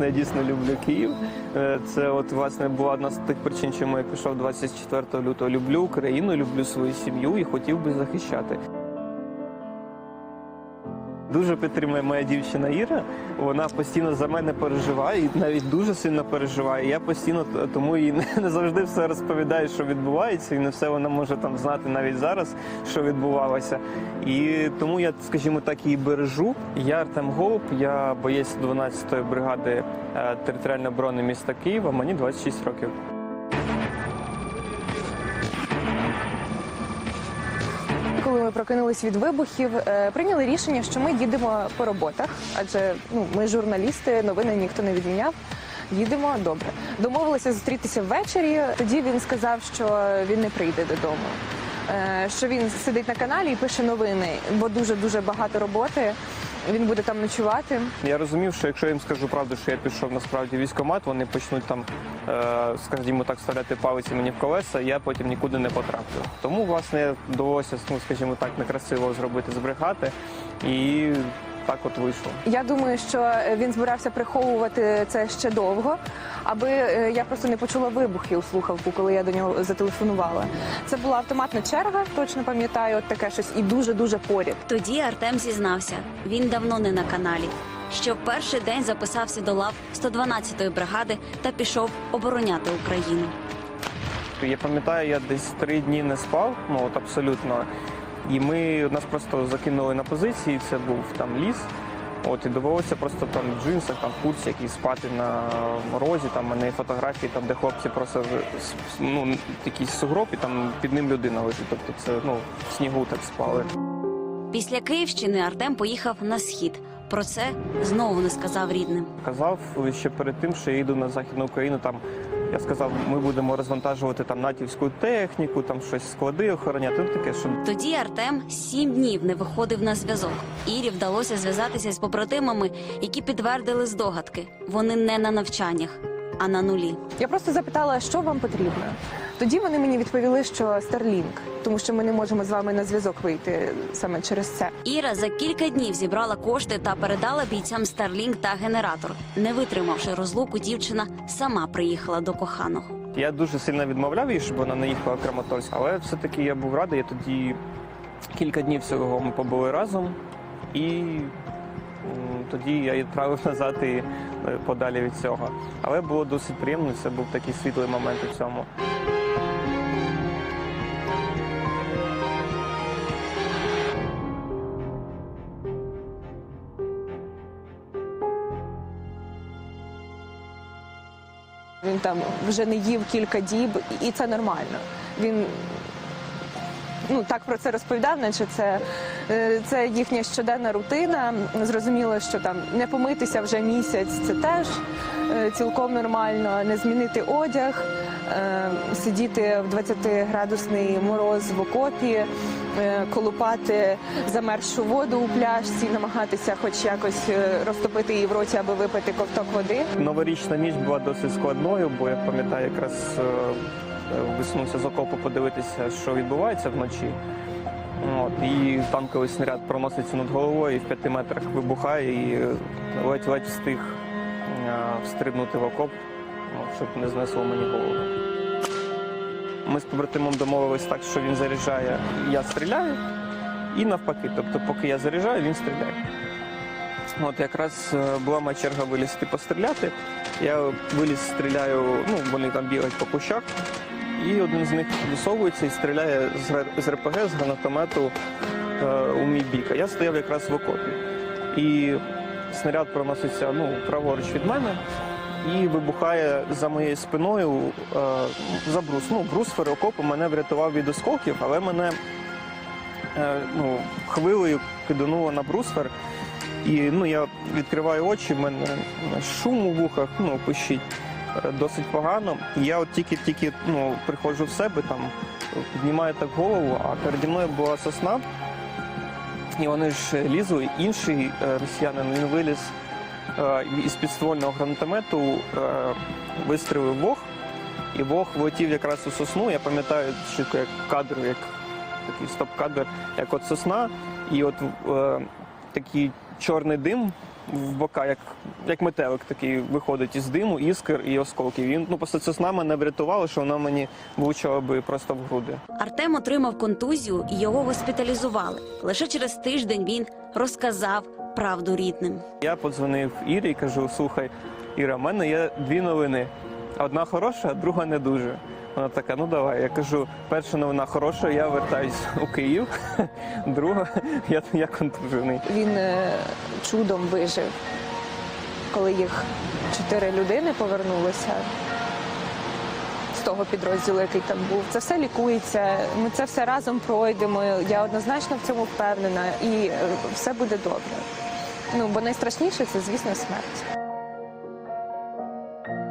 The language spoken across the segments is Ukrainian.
Я дійсно люблю Київ. Е, Це от власне була одна з тих причин, чому я пішов 24 лютого. Люблю Україну, люблю свою сім'ю і хотів би захищати. Дуже підтримує моя дівчина Іра. Вона постійно за мене переживає і навіть дуже сильно переживає. Я постійно тому їй не- завжди все розповідаю, що відбувається, і не все вона може там знати навіть зараз, що відбувалося. І тому я, скажімо так, її бережу. Я Артем Голуб, я боєць 12-ї бригади е, територіальної оборони міста Києва. Мені 26 років. Ми прокинулись від вибухів, е, прийняли рішення, що ми їдемо по роботах, адже ну ми журналісти, новини ніхто не відміняв. Їдемо добре. Домовилися зустрітися ввечері. Тоді він сказав, що він не прийде додому. е, Що він сидить на каналі і пише новини, бо дуже дуже багато роботи. Він буде там ночувати. Я розумів, що якщо я їм скажу правду, що я пішов насправді в військкомат, вони почнуть там, е, скажімо так, ставляти палиці мені в колеса, я потім нікуди не потраплю. Тому, власне, довелося, ну, скажімо так, некрасиво зробити збрехати, і так от вийшло. Я думаю, що він збирався приховувати це ще довго, аби е, я просто не почула вибухи у слухавку, коли я до нього зателефонувала. Це була автоматна черга, точно пам'ятаю, от таке щось і дуже дуже поряд. Тоді Артем зізнався, він давно не на каналі. Що в перший день записався до лав 112-ї бригади та пішов обороняти Україну. Я пам'ятаю, я десь три дні не спав, ну от абсолютно. І ми нас просто закинули на позиції. Це був там ліс. От і довелося просто там в джинсах, там в курці якісь спати на морозі. Там мене фотографії, там де хлопці просто ну якийсь сугроб, і там під ним людина лежить. Тобто це ну в снігу так спали. Після Київщини Артем поїхав на схід. Про це знову не сказав рідним. Казав ще перед тим, що я йду на західну Україну. Там я сказав, ми будемо розвантажувати там натівську техніку, там щось склади охороняти. Ну таке, що Тоді Артем сім днів не виходив на зв'язок. Ірі вдалося зв'язатися з побратимами, які підтвердили здогадки. Вони не на навчаннях, а на нулі. Я просто запитала, що вам потрібно. Тоді вони мені відповіли, що Starlink, тому що ми не можемо з вами на зв'язок вийти саме через це. Іра за кілька днів зібрала кошти та передала бійцям Starlink та генератор. Не витримавши розлуку, дівчина сама приїхала до коханого. Я дуже сильно відмовляв їй, щоб вона не їхала в Краматорськ, але все-таки я був радий. Я тоді кілька днів всього ми побули разом, і тоді я відправив назад і е, подалі від цього. Але було досить приємно. Це був такий світлий момент у цьому. Він там вже не їв кілька діб, і це нормально. Він ну так про це розповідав, наче це, е, це їхня щоденна рутина. Зрозуміло, що там не помитися вже місяць, це теж е, цілком нормально, не змінити одяг, е, сидіти в 20-градусний мороз в окопі, колупати замерзшу воду у пляшці, намагатися хоч якось е, розтопити її в роті, аби випити ковток води. Новорічна ніч була досить складною, бо я пам'ятаю, якраз е, е, висунувся з окопу подивитися, що відбувається вночі. От, і танковий снаряд проноситься над головою і в п'яти метрах вибухає і е, ледь-ледь встиг е, встрибнути в окоп, ну, щоб не знесло мені голову. Ми з побратимом домовились так, що він заряджає, я стріляю, і навпаки. Тобто, поки я заряджаю, він стріляє. От якраз е, була моя черга вилізти постріляти. Я виліз, стріляю, ну вони там бігають по кущах, і один з них висовується і стріляє з РПГ, з гранатомету е, у мій бік. А я стояв якраз в окопі. І снаряд проноситься ну, праворуч від мене і вибухає за моєю спиною е, за брус. Ну, брусфер окопу мене врятував від осколків, але мене е, ну, хвилею кидануло на брусфер. І ну, я відкриваю очі, в мене шум у вухах, ну, пищить е, досить погано. Я от тільки-тільки ну, приходжу в себе, там, піднімаю так голову, а переді мною була сосна. І вони ж лізли. Інший е, росіянин він виліз із підствольного гранатомету, е, вистрілив вог, і вог влетів якраз у сосну. Я пам'ятаю чітко як кадр, як такий стоп-кадр, як от сосна, і от е, такий чорний дим в бока, як, як метелик такий виходить із диму, іскр і осколків. Він ну просто сосна мене врятувала, що вона мені влучила би просто в груди. Артем отримав контузію і його госпіталізували. Лише через тиждень він розказав правду рідним. Я подзвонив Ірі і кажу: слухай, Іра, в мене є дві новини. Одна хороша, а друга не дуже. Вона така, ну давай. Я кажу, перша новина хороша, я вертаюсь у Київ. Друга, я, я контужений. Він е, чудом вижив, коли їх чотири людини повернулися того підрозділу, який там був. Це все лікується. Ми це все разом пройдемо. Я однозначно в цьому впевнена, і е, все буде добре. Ну бо найстрашніше це, звісно, смерть.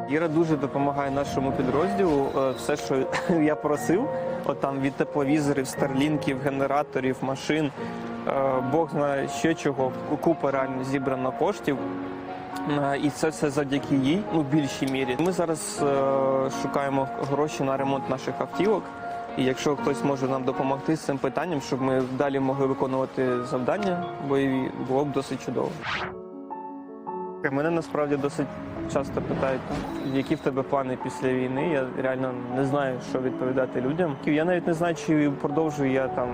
Іра дуже допомагає нашому підрозділу. Е, Все, що я просив, от там від тепловізорів, старлінків, генераторів, машин. е, Бог знає ще чого. Купа реально зібрано коштів. Е, І це все завдяки їй, ну більшій мірі. Ми зараз е, шукаємо гроші на ремонт наших автівок. І якщо хтось може нам допомогти з цим питанням, щоб ми далі могли виконувати завдання бойові, було б досить чудово. Мене насправді досить часто питають, які в тебе плани після війни. Я реально не знаю, що відповідати людям. Я навіть не знаю, чи продовжую я там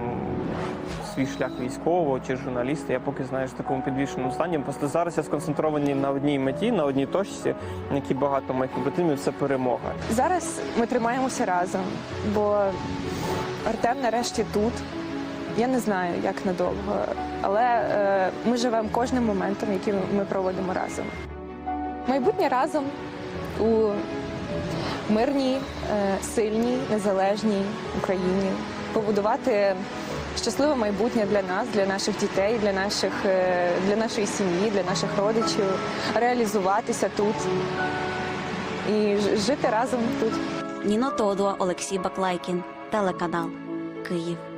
свій шлях військового чи журналіста. Я поки знаєш в такому підвішеному стані. Просто зараз я сконцентрований на одній меті, на одній точці, на якій багато моїх побратимів це перемога. Зараз ми тримаємося разом, бо Артем нарешті тут. Я не знаю, як надовго, але е, ми живемо кожним моментом, який ми проводимо разом. Майбутнє разом у мирній, е, сильній, незалежній Україні побудувати щасливе майбутнє для нас, для наших дітей, для наших е, для нашої сім'ї, для наших родичів, реалізуватися тут і жити разом тут. Ніно Тодуа, Олексій Баклайкін, телеканал Київ.